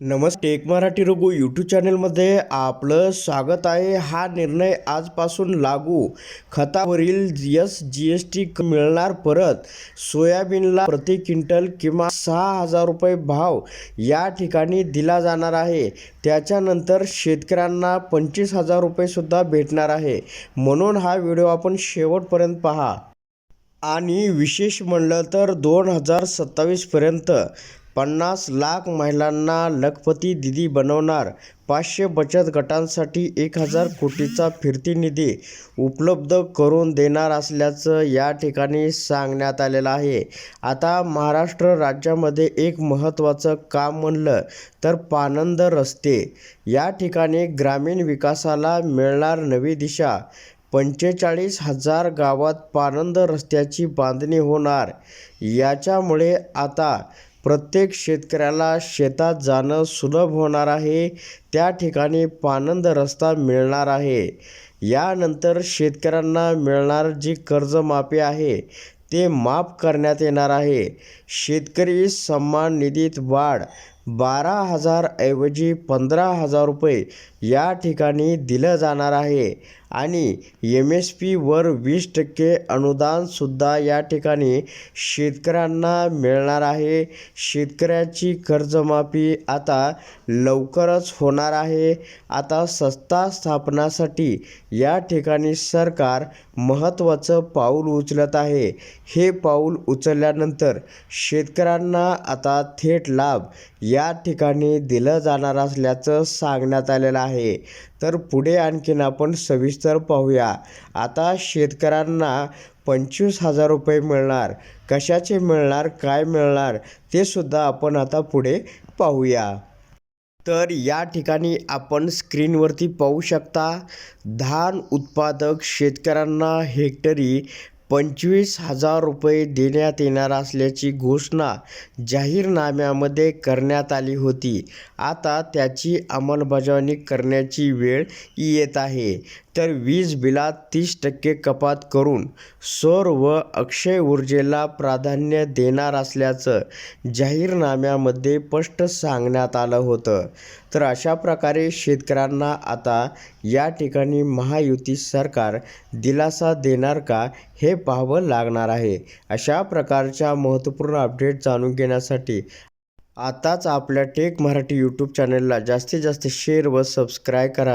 नमस्ते एक मराठी रघु यूट्यूब चॅनलमध्ये आपलं स्वागत आहे. हा निर्णय आजपासून लागू. खतावरील एस जी एस टी मिळणार परत. सोयाबीनला प्रति क्विंटल किंवा सहा हजार रुपये भाव या ठिकाणी दिला जाणार आहे. त्याच्यानंतर शेतकऱ्यांना पंचवीस हजार रुपयेसुद्धा भेटणार आहे. म्हणून हा व्हिडिओ आपण शेवटपर्यंत पहा. आणि विशेष म्हणलं तर दोन हजार सत्तावीसपर्यंत पन्नास लाख महिलांना लखपती दिदी बनवणार. पाचशे बचत गटांसाठी एक हजार कोटीचा फिरती निधी उपलब्ध करून देणार असल्याचं या ठिकाणी सांगण्यात आलेलं आहे. आता महाराष्ट्र राज्यामध्ये एक महत्त्वाचं काम म्हणलं तर पानंद रस्ते. या ठिकाणी ग्रामीण विकासाला मिळणार नवी दिशा. पंचेचाळीस हजार गावात पानंद रस्त्याची बांधणी होणार. याच्यामुळे आता प्रत्येक शेतकऱ्याला शेतात जाणं सुलभ होणार आहे. त्या ठिकाणी पानंद रस्ता मिळणार आहे. यानंतर शेतकऱ्यांना मिळणार जी कर्जमाफी आहे ते माफ करण्यात येणार आहे. शेतकरी सन्मान निधीत वाढ बारा हजार ऐवजी पंधरा हजार रुपये या ठिकाणी दिलं जाणार आहे. आणि एम एस पीवर वीस टक्के अनुदानसुद्धा या ठिकाणी शेतकऱ्यांना मिळणार आहे. शेतकऱ्याची कर्जमाफी आता लवकरच होणार आहे. आता सत्ता स्थापनासाठी या ठिकाणी सरकार महत्त्वाचं पाऊल उचलत आहे. हे पाऊल उचलल्यानंतर शेतकऱ्यांना आता थेट लाभ या ठिकाणी दिलं जाणार असल्याचं सांगण्यात आलेलं आहे. आहे. तर पुढे आणखीन आपण सविस्तर पाहूया. आता शेतकऱ्यांना पंचवीस हजार रुपये मिळणार. कशाचे मिळणार काय मिळणार ते सुद्धा आपण आता पुढे पाहूया. तर या ठिकाणी आपण स्क्रीनवरती पाहू शकता धान उत्पादक शेतकऱ्यांना हेक्टरी पंचवीस हजार रुपये देण्यात येणार असल्याची घोषणा जाहीरनाम्यामध्ये करण्यात आली होती. आता त्याची अंमलबजावणी करण्याची वेळ येत आहे. तर वीज बिलात तीस टक्के कपात करून सौर व अक्षय ऊर्जेला प्राधान्य देणार असल्याचं जाहीरनाम्यामध्ये स्पष्ट सांगण्यात आलं होतं. तर अशा प्रकारे शेतकऱ्यांना आता या ठिकाणी महायुती सरकार दिलासा देणार का हे पाहावं लागणार आहे. अशा प्रकारच्या महत्त्वपूर्ण अपडेट जाणून घेण्यासाठी आताच आपल्या टेक मराठी यूट्यूब चॅनलला जास्तीत जास्त शेअर व सबस्क्राईब करा.